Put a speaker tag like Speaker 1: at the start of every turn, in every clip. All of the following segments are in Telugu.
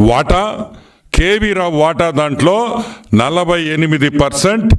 Speaker 1: వాటా కేవీ రావు వాటా దాంట్లో నలభై ఎనిమిది పర్సెంట్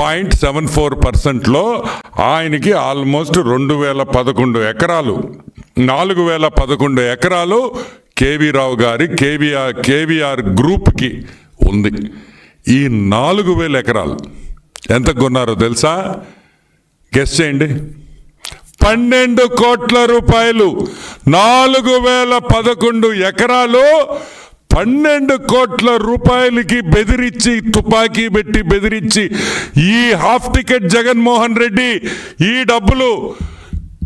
Speaker 1: పాయింట్ సెవెన్ ఫోర్ పర్సెంట్లో ఆయనకి ఆల్మోస్ట్ రెండు వేల పదకొండు ఎకరాలు. నాలుగు వేల పదకొండు ఎకరాలు కేవీ రావు గారి కేవీఆర్ కేవీఆర్ గ్రూప్కి ఉంది. ఈ నాలుగు వేల ఎకరాలు ఎంత కొన్నారో తెలుసా? గెస్ చేయండి. పన్నెండు కోట్ల రూపాయలు. నాలుగు వేల పదకొండు ఎకరాలు పన్నెండు కోట్ల రూపాయలకి బెదిరించి తుపాకీ పెట్టి బెదిరించి ఈ హాఫ్ టికెట్ జగన్మోహన్ రెడ్డి ఈ డబ్బులు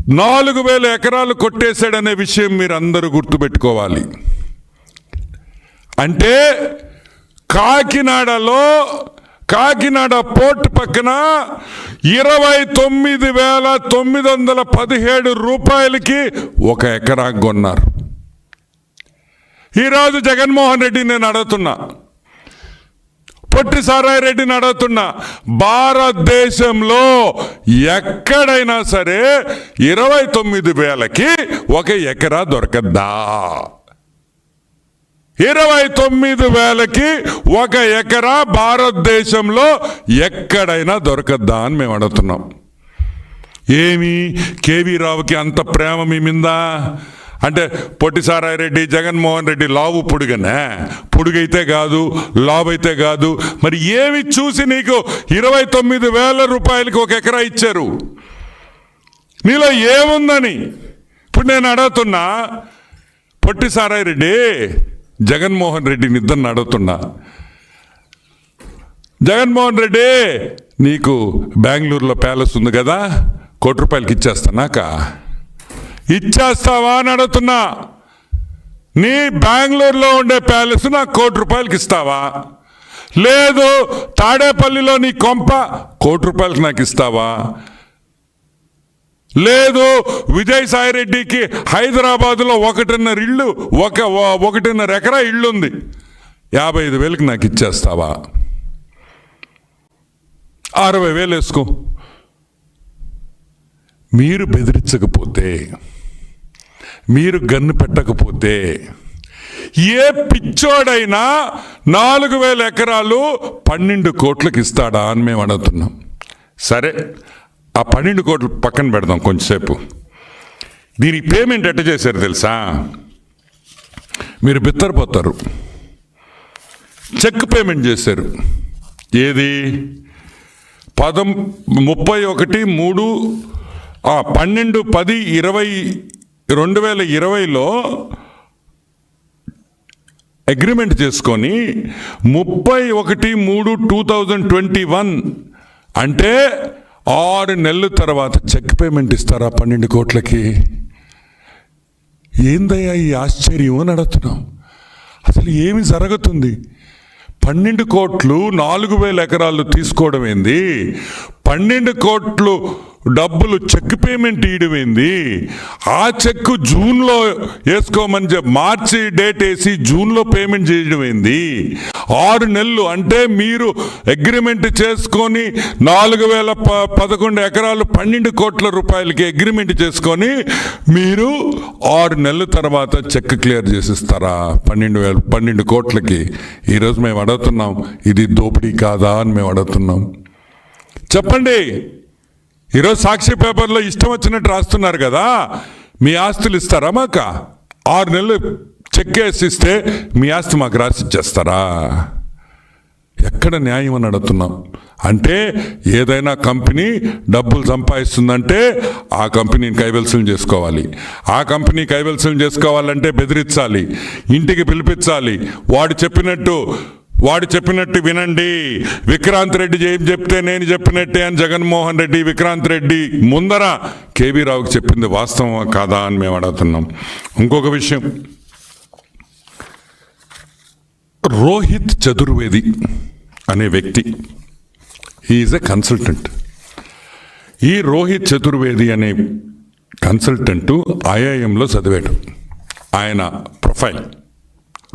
Speaker 1: నాలుగు వేల ఎకరాలు కొట్టేశాడనే విషయం మీరు అందరూ గుర్తుపెట్టుకోవాలి. అంటే కాకినాడలో కాకినాడ పోర్ట్ పక్కన ఇరవై తొమ్మిది వేల తొమ్మిది వందల పదిహేడు రూపాయలకి ఒక ఎకరా కొన్నారు. ఈరోజు జగన్మోహన్ రెడ్డి నేను అడుగుతున్నా పొట్టి సారాయి రెడ్డిని అడుగుతున్నా భారతదేశంలో ఎక్కడైనా సరే ఇరవై తొమ్మిది వేలకి ఒక ఎకరా దొరకద్దా? ఇరవై తొమ్మిది వేలకి ఒక ఎకరా భారతదేశంలో ఎక్కడైనా దొరకద్దా అని మేము అడుగుతున్నాం. ఏమి? కేవీ రావుకి అంత ప్రేమ మీ మిందా? అంటే పొట్టి సారాయి రెడ్డి జగన్మోహన్ రెడ్డి లావు పొడుగనే? పొడుగైతే కాదు లావైతే కాదు. మరి ఏమి చూసి నీకు ఇరవై తొమ్మిది వేల రూపాయలకి ఒక ఎకరా ఇచ్చారు? నీలో ఏముందని? ఇప్పుడు నేను అడుగుతున్నా పొట్టి సారాయి రెడ్డి జగన్మోహన్ అడుగుతున్నా. జగన్మోహన్ రెడ్డి నీకు బెంగళూరులో ప్యాలెస్ ఉంది కదా కోటి రూపాయలకి ఇచ్చేస్తానాక ఇచ్చేస్తావా అని అడుగుతున్నా. నీ బెంగళూరులో ఉండే ప్యాలెస్ నాకు కోటి రూపాయలకి ఇస్తావా? లేదు తాడేపల్లిలో నీ కొంప కోటి రూపాయలకి నాకు ఇస్తావా? లేదు విజయసాయి రెడ్డికి హైదరాబాద్లో ఒకటిన్నర ఇల్లు ఒక ఒకటిన్నర ఎకరా ఇళ్ళు ఉంది యాభై ఐదు వేలకు నాకు ఇచ్చేస్తావా? అరవై వేలు వేసుకో. మీరు బెదిరించకపోతే మీరు గన్ను పెట్టకపోతే ఏ పిచ్చోడైనా నాలుగు వేల ఎకరాలు పన్నెండు కోట్లకు ఇస్తాడా అని మేము అడుగుతున్నాం. సరే ఆ పన్నెండు కోట్లు పక్కన పెడదాం కొంచెంసేపు. దీనికి పేమెంట్ ఎట్ట చేశారు తెలుసా? మీరు బిత్తరపోతారు. చెక్ పేమెంట్ చేశారు. ఏది? పదం ముప్పై ఒకటి మూడు ఆ, పన్నెండు పది ఇరవై రెండు వేల ఇరవైలో అగ్రిమెంట్ చేసుకొని ముప్పై ఒకటి మూడు టూ థౌజండ్ ట్వంటీ వన్ అంటే ఆరు నెలల తర్వాత చెక్ పేమెంట్ ఇస్తారా పన్నెండు కోట్లకి? ఏందయ్యా ఈ ఆశ్చర్యం అని అడుగుతున్నాం. అసలు ఏమి జరుగుతుంది? పన్నెండు కోట్లు నాలుగు వేల ఎకరాలు తీసుకోవడం ఏంది? పన్నెండు కోట్లు డబ్బులు చెక్ పేమెంట్ ఇయడమైంది ఆ చెక్ జూన్లో వేసుకోమని చెప్పి మార్చి డేట్ వేసి జూన్లో పేమెంట్ చేయడమైంది? ఆరు నెలలు అంటే మీరు అగ్రిమెంట్ చేసుకొని నాలుగు వేల ప పదకొండు ఎకరాలు పన్నెండు కోట్ల రూపాయలకి అగ్రిమెంట్ చేసుకొని మీరు ఆరు నెలల తర్వాత చెక్ క్లియర్ చేసిస్తారా? పన్నెండు వేల పన్నెండు కోట్లకి. ఈరోజు మేము అడుగుతున్నాం ఇది దోపిడీ కాదా అని మేము అడుగుతున్నాం. చెప్పండి. ఈరోజు సాక్షి పేపర్లో ఇష్టం వచ్చినట్టు రాస్తున్నారు కదా మీ ఆస్తులు ఇస్తారా మాక? ఆరు నెలలు చెక్ వేసి ఇస్తే మీ ఆస్తి మాకు రాసి ఇచ్చేస్తారా? ఎక్కడ న్యాయం అని అడుగుతున్నాం. అంటే ఏదైనా కంపెనీ డబ్బులు సంపాదిస్తుందంటే ఆ కంపెనీని కైవల్సం చేసుకోవాలి. ఆ కంపెనీ కైవల్సం చేసుకోవాలంటే బెదిరించాలి. ఇంటికి పిలిపించాలి. వాడు చెప్పినట్టు వాడు చెప్పినట్టు వినండి. విక్రాంత్ రెడ్డి ఏం చెప్తే నేను చెప్పినట్టే అని జగన్మోహన్ రెడ్డి విక్రాంత్ రెడ్డి ముందర కేవీ రావుకి చెప్పింది వాస్తవం కాదా అని మేము అడుగుతున్నాం. ఇంకొక విషయం. రోహిత్ చతుర్వేది అనే వ్యక్తి ఈజ్ ఎ కన్సల్టెంట్ ఈ రోహిత్ చతుర్వేది అనే కన్సల్టెంట్ ఐఐఎంలో చదివాడు. ఆయన profile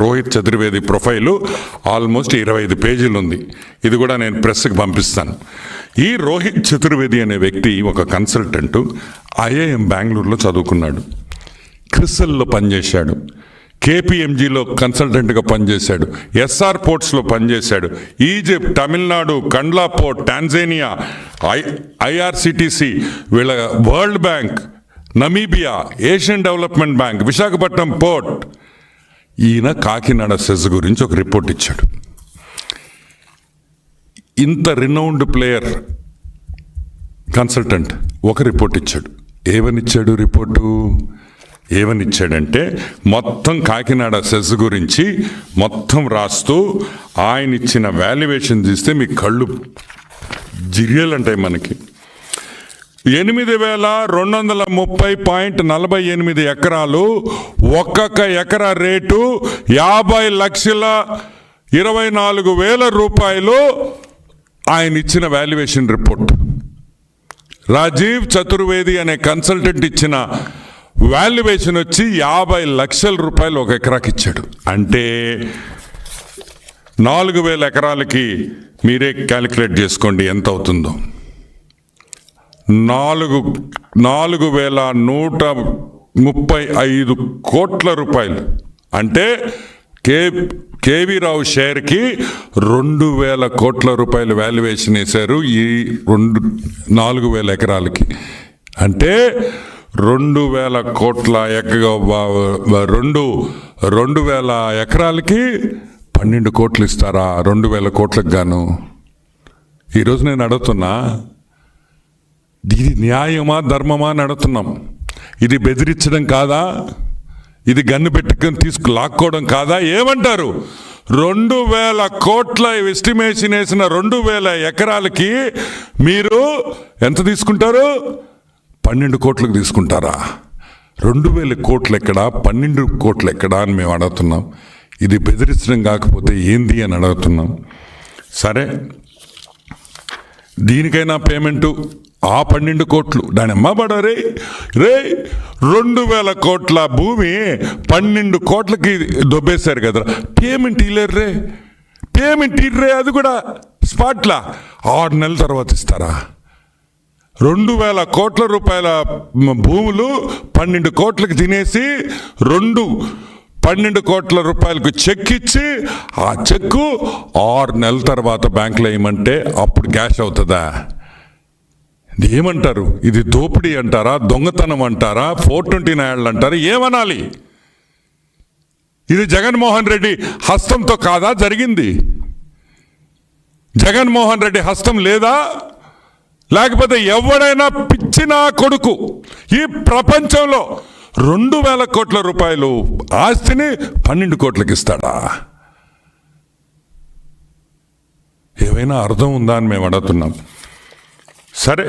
Speaker 1: Rohit Chaturvedi profile almost ఇరవై ఐదు పేజీలు ఉంది. ఇది కూడా నేను ప్రెస్కి పంపిస్తాను. ఈ రోహిత్ చతుర్వేది అనే వ్యక్తి ఒక కన్సల్టెంట్ ఐఐఎం బెంగళూరులో చదువుకున్నాడు. క్రిసల్లో పనిచేశాడు. కేపీఎంజీలో కన్సల్టెంట్గా పనిచేశాడు. ఎస్ఆర్ పోర్ట్స్లో పనిచేశాడు. Egypt Tamil Nadu Kandla port Tanzania I IRCTC వీళ్ళ world bank Namibia Asian development bank Visakhapatnam port ఈయన కాకినాడ సెజ్ గురించి ఒక రిపోర్ట్ ఇచ్చాడు. ఇంత రినౌండ్ ప్లేయర్ కన్సల్టెంట్ ఒక రిపోర్ట్ ఇచ్చాడు. ఏమనిచ్చాడు రిపోర్టు? ఏమనిచ్చాడంటే మొత్తం కాకినాడ సెస్ గురించి మొత్తం రాస్తూ ఆయన ఇచ్చిన వాల్యుయేషన్ తీస్తే మీ కళ్ళు జిరియలంటాయి మనకి. ఎనిమిది వేల రెండు వందల ముప్పై పాయింట్ నలభై ఎనిమిది ఎకరాలు ఒక్కొక్క ఎకరా రేటు యాభై లక్షల ఇరవై నాలుగు వేల రూపాయలు ఆయన ఇచ్చిన వాల్యుయేషన్ రిపోర్ట్ రాజీవ్ చతుర్వేది అనే కన్సల్టెంట్ ఇచ్చిన వాల్యుయేషన్ వచ్చి యాభై లక్షల రూపాయలు ఒక ఎకరాకి ఇచ్చాడు. అంటే నాలుగు వేల ఎకరాలకి మీరే క్యాలిక్యులేట్ చేసుకోండి ఎంత అవుతుందో. నాలుగు నాలుగు వేల నూట ముప్పై ఐదు కోట్ల రూపాయలు. అంటే కే కేవీ రావు షేర్కి రెండు వేల కోట్ల రూపాయలు వాల్యుయేషన్ వేశారు ఈ రెండు నాలుగు వేల ఎకరాలకి. అంటే రెండు వేల కోట్ల ఎక రెండు రెండు వేల ఎకరాలకి పన్నెండు కోట్లు ఇస్తారా? రెండు వేల కోట్లకు గాను. ఈరోజు నేను అడుగుతున్నా ఇది న్యాయమా ధర్మమా అని అడుగుతున్నాం. ఇది బెదిరించడం కాదా? ఇది గన్ను పెట్టుకొని తీసుకు లాక్కోవడం కాదా? ఏమంటారు? రెండు వేల కోట్ల ఎస్టిమేషన్ వేసిన రెండు వేల ఎకరాలకి మీరు ఎంత తీసుకుంటారు? పన్నెండు కోట్లకు తీసుకుంటారా? రెండు వేల కోట్లు ఎక్కడ పన్నెండు కోట్లు ఎక్కడ అని మేము అడుగుతున్నాం. ఇది బెదిరించడం కాకపోతే ఏంది అని అడుగుతున్నాం. సరే దీనికైనా పేమెంటు ఆ పన్నెండు కోట్లు. దాని అమ్మబడ రే రే రెండు వేల కోట్ల భూమి పన్నెండు కోట్లకి దొబ్బేశారు కదా పేమెంట్ ఇలేరు రే. పేమెంట్ ఇర్రే అది కూడా స్పాట్లా. ఆరు నెలల తర్వాత ఇస్తారా? రెండు వేల కోట్ల రూపాయల భూములు పన్నెండు కోట్లకు తినేసి రెండు పన్నెండు కోట్ల రూపాయలకు చెక్ ఇచ్చి ఆ చెక్కు ఆరు నెలల తర్వాత బ్యాంకులో వేయమంటే అప్పుడు క్యాష్ అవుతుందా? ఏమంటారు? ఇది దోపిడీ అంటారా? దొంగతనం అంటారా? ఫోర్ ట్వంటీ నైన్లు అంటారా? ఏమనాలి? ఇది జగన్మోహన్ రెడ్డి హస్తంతో కాదా? జరిగింది. జగన్మోహన్ రెడ్డి హస్తం లేదా? లేకపోతే ఎవడైనా పిచ్చిన కొడుకు ఈ ప్రపంచంలో రెండు వేల కోట్ల రూపాయలు ఆస్తిని పన్నెండు కోట్లకి ఇస్తాడా? ఏవైనా అర్థం ఉందా అని మేము అడుగుతున్నాం. సరే.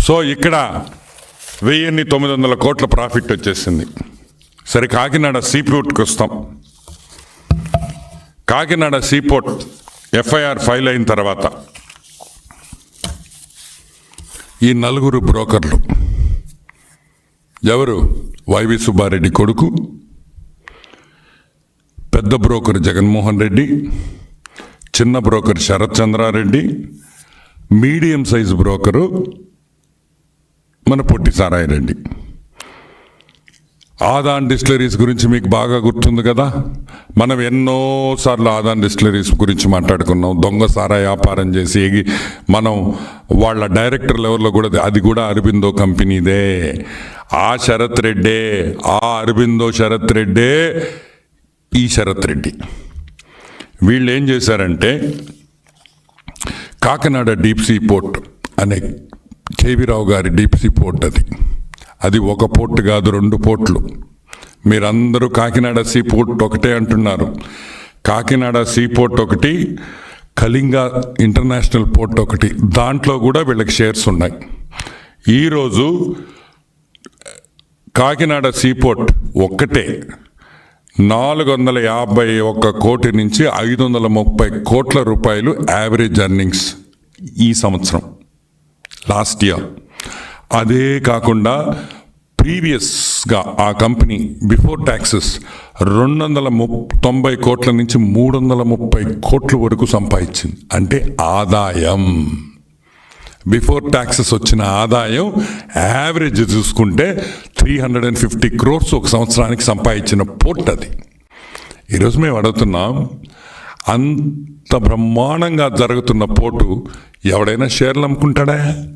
Speaker 1: సో ఇక్కడ వెయ్యిన్ని తొమ్మిది వందల కోట్ల ప్రాఫిట్ వచ్చేసింది. సరే కాకినాడ సీపోర్ట్కి వస్తాం. కాకినాడ సీపోర్ట్ ఎఫ్ఐఆర్ ఫైల్ అయిన తర్వాత ఈ నలుగురు బ్రోకర్లు. ఎవరు? వైవి సుబ్బారెడ్డి కొడుకు పెద్ద బ్రోకర్ జగన్మోహన్ రెడ్డి చిన్న broker Sarath Chandra Reddy medium size broker మన పొట్టి సారాయి రెడ్డి. ఆదాన్ డిస్టిలరీస్ గురించి మీకు బాగా గుర్తుంది కదా? మనం ఎన్నోసార్లు ఆదాన్ డిస్టిలరీస్ గురించి మాట్లాడుకున్నాం. దొంగ సారా వ్యాపారం చేసి మనం వాళ్ళ డైరెక్టర్ లెవెల్లో కూడా అది కూడా అరబిందో కంపెనీదే. ఆ శరత్ రెడ్డే ఆ అరబిందో శరత్ రెడ్డే ఈ శరత్ రెడ్డి. వీళ్ళు ఏం చేశారంటే కాకినాడ డీప్ సీ పోర్ట్ అనే కేవీరావు గారి డీప్ సీ పోర్ట్ అది. అది ఒక పోర్ట్ కాదు రెండు పోర్ట్లు. మీరందరూ కాకినాడ సీ పోర్ట్ ఒకటే అంటున్నారు. కాకినాడ సీ పోర్ట్ ఒకటి కళింగ ఇంటర్నేషనల్ పోర్ట్ ఒకటి. దాంట్లో కూడా వీళ్ళకి షేర్స్ ఉన్నాయి. ఈరోజు కాకినాడ సీపోర్ట్ ఒక్కటే. నాలుగు వందల యాభై ఒక్క కోటి నుంచి ఐదు వందల ముప్పై కోట్ల రూపాయలు యావరేజ్ ఎర్నింగ్స్ ఈ సంవత్సరం లాస్ట్ ఇయర్. అదే కాకుండా ప్రీవియస్గా ఆ కంపెనీ బిఫోర్ ట్యాక్సెస్ రెండు వందల ము తొంభై కోట్ల నుంచి మూడు వందల ముప్పై కోట్ల వరకు సంపాదించింది. అంటే ఆదాయం. బిఫోర్ ట్యాక్సెస్ వచ్చిన ఆదాయం యావరేజ్ చూసుకుంటే three hundred and fifty crores ఒక సంవత్సరానికి సంపాదించిన పోర్ట్ అది. ఈరోజు మేము అడుగుతున్నాం అంత బ్రహ్మాండంగా జరుగుతున్న పోటు ఎవడైనా షేర్లు అమ్ముకుంటాడా?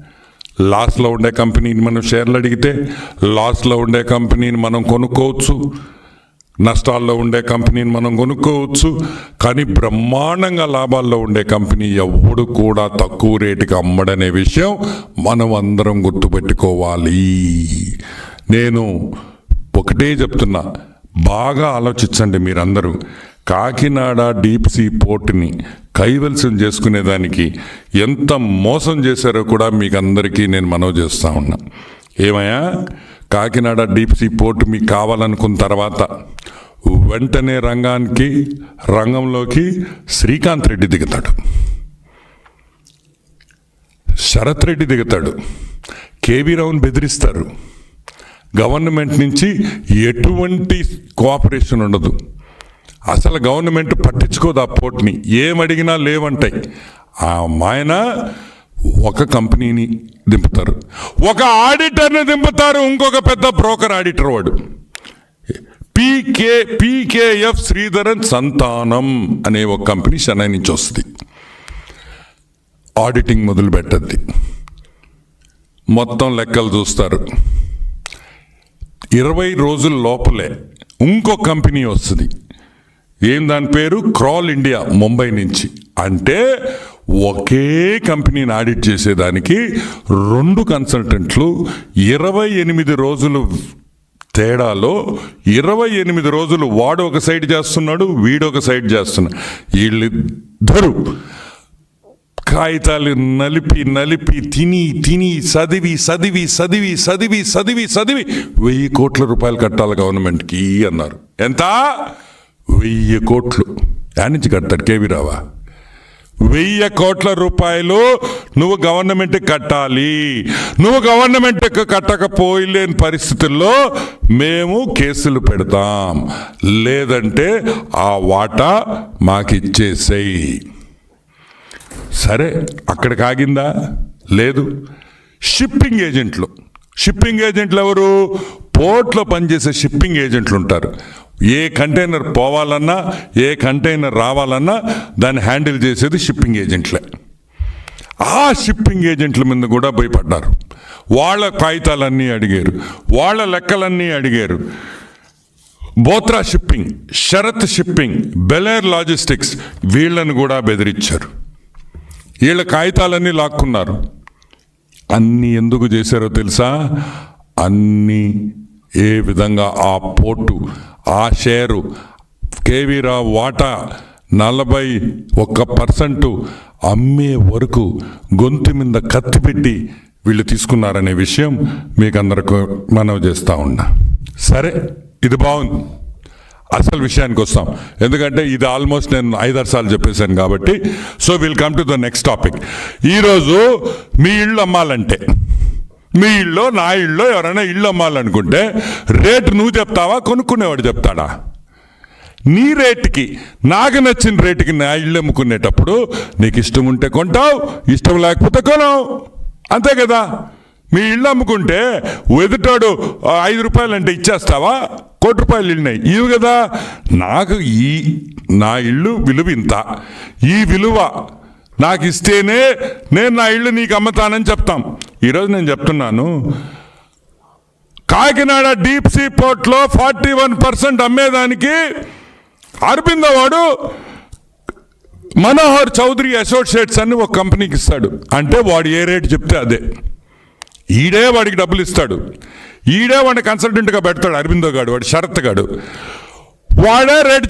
Speaker 1: లాస్లో ఉండే కంపెనీని మనం షేర్లు అడిగితే లాస్లో ఉండే కంపెనీని మనం కొనుక్కోవచ్చు. నష్టాల్లో ఉండే కంపెనీని మనం కొనుక్కోవచ్చు. కానీ బ్రహ్మాండంగా లాభాల్లో ఉండే కంపెనీ ఎవడు కూడా తక్కువ రేటుకి అమ్మడనే విషయం మనం అందరం గుర్తుపెట్టుకోవాలి. నేను ఒకటే చెప్తున్నా బాగా ఆలోచించండి మీరందరూ. కాకినాడ డీప్ సీ పోర్ట్ని కైవల్సం చేసుకునేదానికి ఎంత మోసం చేశారో కూడా మీకు అందరికీ నేను మనవి చేస్తా ఉన్నా. ఏమయ్యా? కాకినాడ డీప్ సీ పోర్ట్ మీకు కావాలనుకున్న తర్వాత వెంటనే రంగానికి రంగంలోకి శ్రీకాంత్ రెడ్డి దిగుతాడు. శరత్ రెడ్డి దిగుతాడు. కేవీ రావుని బెదిరిస్తారు. గవర్నమెంట్ నుంచి ఎటువంటి కోఆపరేషన్ ఉండదు. అసలు గవర్నమెంట్ పట్టించుకోదు ఆ పోర్ట్ని. ఏమడిగినా లేవంటాయి. ఆ మాయన ఒక కంపెనీని దింపుతారు. ఒక ఆడిటర్ని దింపుతారు. ఇంకొక పెద్ద బ్రోకర్ ఆడిటర్ వాడు. పీకే పీకేఎఫ్ శ్రీధరన్ సంతానం అనే ఒక కంపెనీ చెన్నై నుంచి వస్తుంది. ఆడిటింగ్ మొదలు పెట్టద్ది మొత్తం లెక్కలు చూస్తారు. ఇరవై రోజుల లోపలే ఇంకో కంపెనీ వస్తుంది. ఏం దాని పేరు? క్రాల్ ఇండియా ముంబై నుంచి. అంటే ఒకే కంపెనీని ఆడిట్ చేసేదానికి రెండు కన్సల్టెంట్లు ఇరవై ఎనిమిది రోజులు తేడాలో ఇరవై ఎనిమిది రోజులు వాడు ఒక సైడ్ చేస్తున్నాడు వీడు ఒక సైడ్ చేస్తున్నాడు వీళ్ళిద్దరూ కాగితాలు నలిపి నలిపి తిని తిని చదివి చదివి చదివి చదివి చదివి చదివి వెయ్యి కోట్ల రూపాయలు కట్టాలి గవర్నమెంట్కి అన్నారు. ఎంత? వెయ్యి కోట్లు. యానించి కడతాడు కేవీ రావా? వెయ్యి కోట్ల రూపాయలు నువ్వు గవర్నమెంట్కి కట్టాలి. నువ్వు గవర్నమెంట్ కట్టకపోయలేని పరిస్థితుల్లో మేము కేసులు పెడతాం. లేదంటే ఆ వాటా మాకు ఇచ్చేసేయి సరే అక్కడికి ఆగిందా లేదు. షిప్పింగ్ ఏజెంట్లు షిప్పింగ్ ఏజెంట్లు ఎవరు? పోర్ట్లో పనిచేసే షిప్పింగ్ ఏజెంట్లు ఉంటారు. ఏ కంటైనర్ పోవాలన్నా ఏ కంటైనర్ రావాలన్నా దాన్ని హ్యాండిల్ చేసేది షిప్పింగ్ ఏజెంట్లే ఆ షిప్పింగ్ ఏజెంట్ల మీద కూడా భయపడ్డారు. వాళ్ళ కాగితాలన్నీ అడిగారు. వాళ్ళ లెక్కలన్నీ అడిగారు. బోత్రా షిప్పింగ్ శరత్ షిప్పింగ్ బెలేర్ లాజిస్టిక్స్ వీళ్ళను కూడా బెదిరించారు. వీళ్ళ కాగితాలన్నీ లాక్కున్నారు. అన్నీ ఎందుకు చేశారో తెలుసా? అన్నీ ఏ విధంగా ఆ పోర్టు ఆ షేరు కేవీరా వాటా నలభై ఒక్క పర్సెంటు అమ్మే వరకు గొంతు మీద కత్తి పెట్టి వీళ్ళు తీసుకున్నారనే విషయం మీకు అందరికి మనవి చేస్తూ ఉన్నా. సరే ఇది బాగుంది. అసలు విషయానికి వస్తాం. ఎందుకంటే ఇది ఆల్మోస్ట్ నేను ఐదారు సార్లు చెప్పేశాను కాబట్టి. So will come to the next topic ఈరోజు మీ ఇల్లు అమ్మాలంటే మీ ఇల్లు నా ఇళ్ళో ఎవరైనా ఇల్లు అమ్మాలనుకుంటే రేటు నువ్వు చెప్తావా కొనుక్కునేవాడు చెప్తాడా? నీ రేటుకి నాకు నచ్చిన రేటుకి నా ఇల్లు అమ్ముకునేటప్పుడు నీకు ఇష్టం ఉంటే కొంటావు ఇష్టం లేకపోతే కొనవు. అంతే కదా? మీ ఇల్లు అమ్ముకుంటే ఎదుటాడు ఐదు రూపాయలు అంటే ఇచ్చేస్తావా? కోటి రూపాయలు ఇల్లున్నాయి. ఇవి కదా. నాకు ఈ నా ఇల్లు విలువ ఇంత. ఈ విలువ నాకు ఇస్తేనే నేను నా ఇల్లు నీకు అమ్ముతానని చెప్తాం. ఈరోజు నేను చెప్తున్నాను. కాకినాడ డీప్ సీ పోర్ట్లో ఫార్టీ వన్ పర్సెంట్ అమ్మేదానికి అరబిందవాడు మనోహర్ చౌదరి అసోసియేట్స్ అని ఒక కంపెనీకి ఇస్తాడు. అంటే వాడు ఏ రేటు చెప్తే అదే. ఈడే వాడికి డబ్బులు ఇస్తాడు. ఈడే వాడిని కన్సల్టెంట్గా పెడతాడు అరవిందో గాడు వాడు శరత్ గాడు. వాడే రేటు